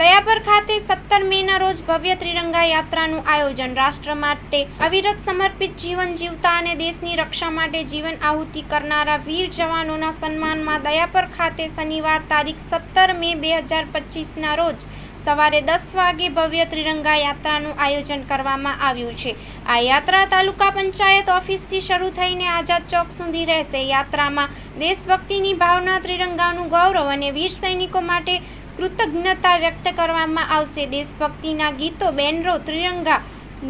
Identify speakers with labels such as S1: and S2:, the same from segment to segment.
S1: દયાપર ખાતે સત્તર મેના રોજ ભવ્ય ત્રિરંગા યાત્રાનું આયોજન રાષ્ટ્ર માટે અવિરત સમર્પિત જીવન જીવતા અને દેશની રક્ષા માટે જીવન આહુતિ કરનારા વીર જવાનોના સન્માનમાં દયાપર ખાતે શનિવાર તારીખ સત્તર મે બે હજાર પચીસના રોજ સવારે દસ વાગે ભવ્ય ત્રિરંગા યાત્રાનું આયોજન કરવામાં આવ્યું છે. આ યાત્રા તાલુકા પંચાયત ઓફિસથી શરૂ થઈને આઝાદ ચોક સુધી રહેશે. યાત્રામાં દેશભક્તિની ભાવના, ત્રિરંગાનું ગૌરવ અને વીર સૈનિકો માટે કૃતજ્ઞતા વ્યક્ત કરવામાં આવશે. દેશભક્તિના ગીતો બેનરો ત્રિરંગા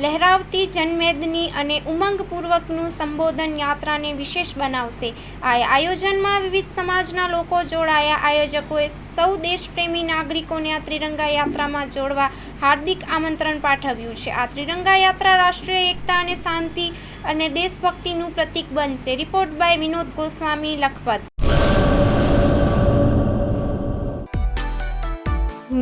S1: લહેરાવતી જનમેદની અને ઉમંગપૂર્વકનું સંબોધન યાત્રાને વિશેષ બનાવશે. આ આયોજનમાં વિવિધ સમાજના લોકો જોડાયા. આયોજકોએ સૌ દેશપ્રેમી નાગરિકોને આ ત્રિરંગા યાત્રામાં જોડવા હાર્દિક આમંત્રણ પાઠવ્યું છે. આ ત્રિરંગા યાત્રા રાષ્ટ્રીય એકતા અને શાંતિ અને દેશભક્તિનું પ્રતીક બનશે. Report by Vinod Goswami, Lakhpat.